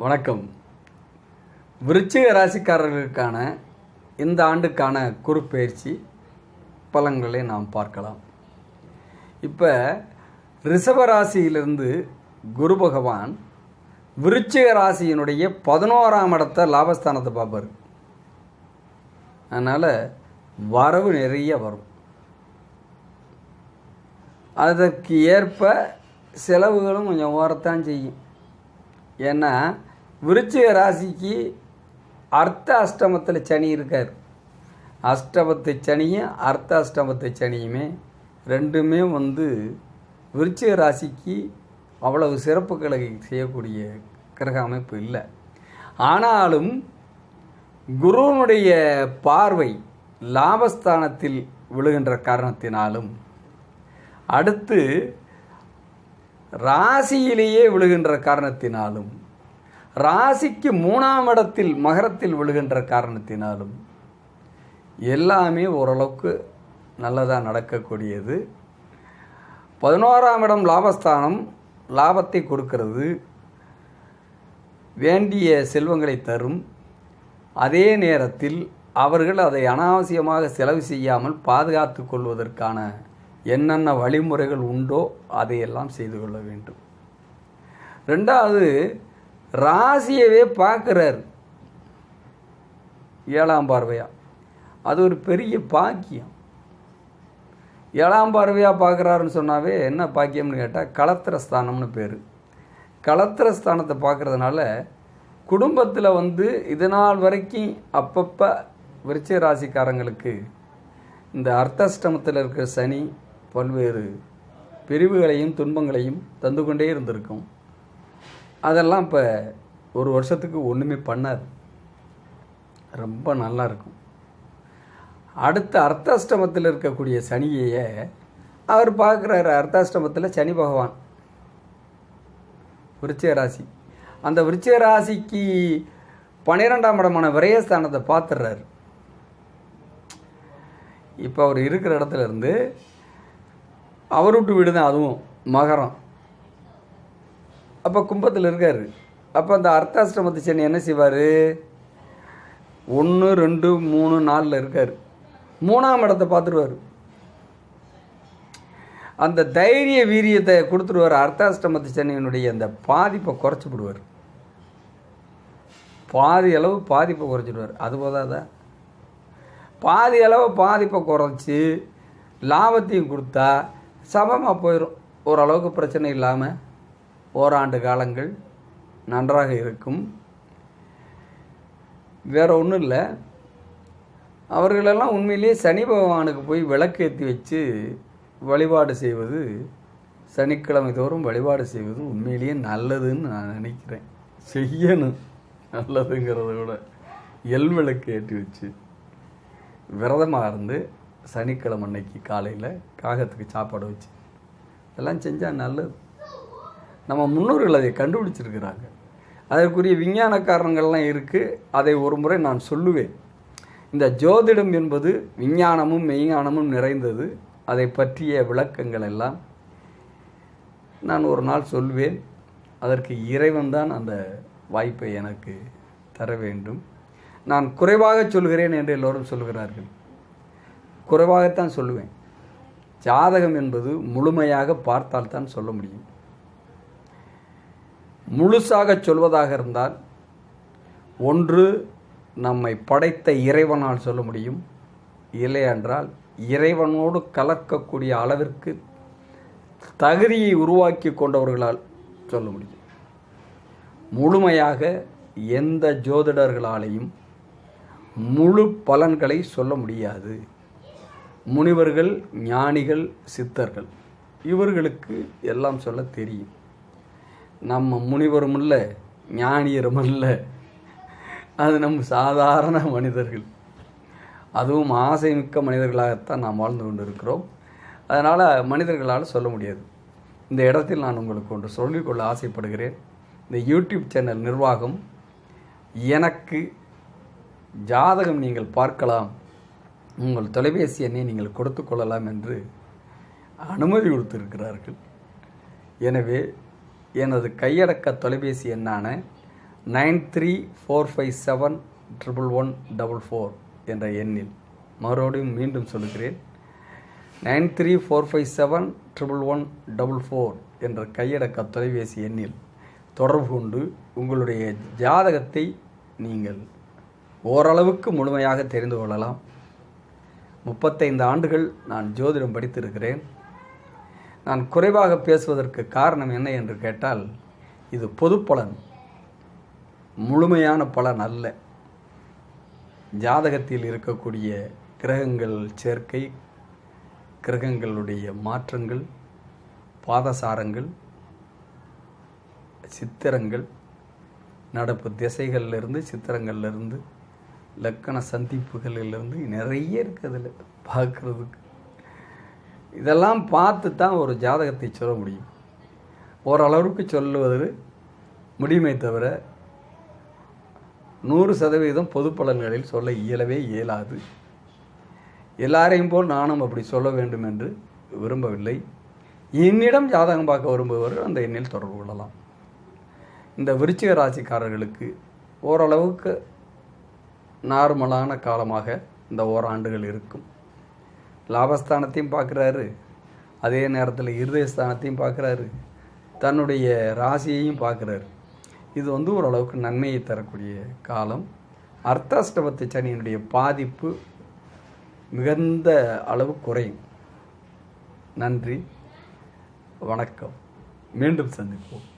வணக்கம். விருச்சிக ராசிக்காரர்களுக்கான இந்த ஆண்டுக்கான குறுப்பெயர்ச்சி பலன்களை நாம் பார்க்கலாம். இப்போ ரிஷப ராசியிலிருந்து குரு பகவான் விருச்சிக ராசியினுடைய பதினோராம் இடத்த லாபஸ்தானத்தை பார்ப்பார். அதனால் வரவு நிறைய வரும். அதற்கு ஏற்ப செலவுகளும் கொஞ்சம் ஓரத்தான் செய்யும். ஏன்னா விருச்சிக ராசிக்கு அர்த்த அஷ்டமத்தில் சனி இருக்கார். அஷ்டமத்து சனியும் அர்த்த அஷ்டமத்து சனியுமே ரெண்டுமே வந்து விருச்சிக ராசிக்கு அவ்வளவு சிறப்புகளை செய்யக்கூடிய கிரக அமைப்பு இல்லை. ஆனாலும் குருவனுடைய பார்வை லாபஸ்தானத்தில் விழுகின்ற காரணத்தினாலும் அடுத்து ராசியிலேயே விழுகின்ற காரணத்தினாலும் ராசிக்கு மூணாம் இடத்தில் மகரத்தில் விழுகின்ற காரணத்தினாலும் எல்லாமே ஓரளவுக்கு நல்லதாக நடக்கக்கூடியது. பதினோராம் இடம் லாபஸ்தானம் லாபத்தை கொடுக்கிறது வேண்டிய செல்வங்களை தரும். அதே நேரத்தில் அவர்கள் அதை அனாவசியமாக செலவு செய்யாமல் பாதுகாத்து கொள்வதற்கான என்னென்ன வழிமுறைகள் உண்டோ அதையெல்லாம் செய்து கொள்ள வேண்டும். ரெண்டாவது ராசியவே பார்க்குறார். ஏழாம் பார்வையா? அது ஒரு பெரிய பாக்கியம். ஏழாம் பார்வையாக பார்க்குறாருன்னு சொன்னாவே என்ன பாக்கியம்னு கேட்டால் களத்திரஸ்தானம்னு பேர். களத்திரஸ்தானத்தை பார்க்குறதுனால குடும்பத்தில் வந்து இது நாள் வரைக்கும் அப்பப்போ விருச்சிக ராசிக்காரங்களுக்கு இந்த அர்த்தஷ்டமத்தில் இருக்கிற சனி பல்வேறு பிரிவுகளையும் துன்பங்களையும் தந்து கொண்டே இருந்திருக்கும். அதெல்லாம் இப்போ ஒரு வருஷத்துக்கு ஒன்றுமே பண்ணாது. ரொம்ப நல்லா இருக்கும். அடுத்த அர்த்தாஷ்டமத்தில் இருக்கக்கூடிய சனியையே அவர் பார்க்குறாரு. அர்த்தாஷ்டமத்தில் சனி பகவான். விருச்சிக ராசி அந்த விருச்சிக ராசிக்கு பன்னிரெண்டாம் இடமான விரயஸ்தானத்தை பார்த்துடுறாரு இப்போ அவர் இருக்கிற இடத்துல இருந்து அவர் விட்டு வீடு தான் அதுவும் மகரம். அப்போ கும்பத்தில் இருக்கார். அப்போ அந்த அர்த்தாஷ்டமத்து சனி என்ன செய்வார்? ஒன்று ரெண்டு மூணு நாலில் இருக்கார். மூணாம் இடத்தை பார்த்துருவார். அந்த தைரிய வீரியத்தை கொடுத்துருவார் அர்த்தாஷ்டமத்து சனியினுடைய அந்த பாதிப்பை குறைச்சி விடுவார். பாதி அளவு பாதிப்பை குறைச்சிடுவார். அது போதாதா? பாதி அளவு பாதிப்பை குறைச்சி லாபத்தையும் கொடுத்தா சமமாக போயிடும் ஓரளவுக்கு பிரச்சனை இல்லாமல் ஓராண்டு காலங்கள் நன்றாக இருக்கும். வேற ஒன்றும் இல்லை. அவர்களெல்லாம் உண்மையிலேயே சனி பகவானுக்கு போய் விளக்கேற்றி வச்சு வழிபாடு செய்வது சனிக்கிழமை தோறும் வழிபாடு செய்வது உண்மையிலேயே நல்லதுன்னு நான் நினைக்கிறேன். செய்யணும். நல்லதுங்கிறத விட எல் விளக்கு ஏற்றி வச்சு விரதமாக இருந்து சனிக்கிழமை அன்னைக்கு காலையில் காகத்துக்கு சாப்பாடு வச்சு இதெல்லாம் செஞ்சால் நல்லது. நம்ம முன்னோர்கள் அதை கண்டுபிடிச்சிருக்கிறாங்க. அதற்குரிய விஞ்ஞான காரணங்கள்லாம் இருக்குது அதை ஒரு முறை நான் சொல்லுவேன். இந்த ஜோதிடம் என்பது விஞ்ஞானமும் மெய்ஞானமும் நிறைந்தது. அதை பற்றிய விளக்கங்கள் எல்லாம் நான் ஒரு நாள் சொல்வேன். அதற்கு இறைவன் தான் அந்த வாய்ப்பை எனக்கு தர வேண்டும். நான் குறைவாக சொல்கிறேன் என்று எல்லோரும் சொல்கிறார்கள். குறைவாகத்தான் சொல்லுவேன். ஜாதகம் என்பது முழுமையாக பார்த்தால் தான் சொல்ல முடியும். முழுசாக சொல்வதாக இருந்தால் ஒன்று நம்மை படைத்த இறைவனால் சொல்ல முடியும். இல்லையென்றால் இறைவனோடு கலக்கக்கூடிய அளவிற்கு தகுதியை உருவாக்கி கொண்டவர்களால் சொல்ல முடியும். முழுமையாக எந்த ஜோதிடர்களாலையும் முழு பலன்களை சொல்ல முடியாது. முனிவர்கள் ஞானிகள் சித்தர்கள். இவர்களுக்கு எல்லாம் சொல்ல தெரியும். நம்ம முனிவரும் இல்லை ஞானியரும் இல்லை. அது நம்ம சாதாரண மனிதர்கள். அதுவும் ஆசை மிக்க மனிதர்களாகத்தான் நாம் வாழ்ந்து கொண்டு இருக்கிறோம் அதனால் மனிதர்களால் சொல்ல முடியாது. இந்த இடத்தில் நான் உங்களுக்கு ஒன்று சொல்லிக்கொள்ள ஆசைப்படுகிறேன். இந்த யூடியூப் சேனல் நிர்வாகம் எனக்கு ஜாதகம் நீங்கள் பார்க்கலாம். உங்கள் தொலைபேசி எண்ணை நீங்கள் கொடுத்து கொள்ளலாம் என்று அனுமதி கொடுத்திருக்கிறார்கள். எனவே எனது கையடக்க தொலைபேசி எண்ணான nine three four five seven triple one double four என்ற எண்ணில் மறுபடியும் மீண்டும் சொல்லுகிறேன் nine three four five seven triple one double four என்ற கையடக்க தொலைபேசி எண்ணில் தொடர்பு கொண்டு உங்களுடைய ஜாதகத்தை நீங்கள் ஓரளவுக்கு முழுமையாக தெரிந்து கொள்ளலாம். முப்பத்தைந்து ஆண்டுகள் நான் ஜோதிடம் படித்திருக்கிறேன். நான் குறைவாக பேசுவதற்கு காரணம் என்ன என்று கேட்டால் இது பொது பலன் முழுமையான பலன் அல்ல. ஜாதகத்தில் இருக்கக்கூடிய கிரகங்கள் சேர்க்கை கிரகங்களுடைய மாற்றங்கள் பாதசாரங்கள் சித்திரங்கள் நடப்பு திசைகள்லேருந்து சித்திரங்கள்லேருந்து லக்கண சந்திப்புகளிலிருந்து நிறைய இருக்குது அதில் பார்க்குறதுக்கு. இதெல்லாம் பார்த்து தான் ஒரு ஜாதகத்தை சொல்ல முடியும். ஓரளவுக்கு சொல்லுவது முடியுமே தவிர நூறு சதவீதம் பொது பலன்களில் சொல்ல இயலவே இயலாது. எல்லாரையும் போல் நானும் அப்படி சொல்ல வேண்டும் என்று விரும்பவில்லை. என்னிடம் ஜாதகம் பார்க்க விரும்புபவர்கள் அந்த எண்ணில் தொடர்பு கொள்ளலாம். இந்த விருச்சிக ராசிக்காரர்களுக்கு ஓரளவுக்கு நார்மலான காலமாக இந்த ஓராண்டுகள் இருக்கும். லாபஸ்தானத்தையும் பார்க்குறாரு. அதே நேரத்தில் இருதயஸ்தானத்தையும் பார்க்குறாரு. தன்னுடைய ராசியையும் பார்க்குறாரு. இது வந்து ஓரளவுக்கு நன்மையை தரக்கூடிய காலம். அர்த்தாஷ்டபத்து சனியினுடைய பாதிப்பு மிகுந்த அளவு குறையும். நன்றி. வணக்கம். மீண்டும் சந்திப்போம்.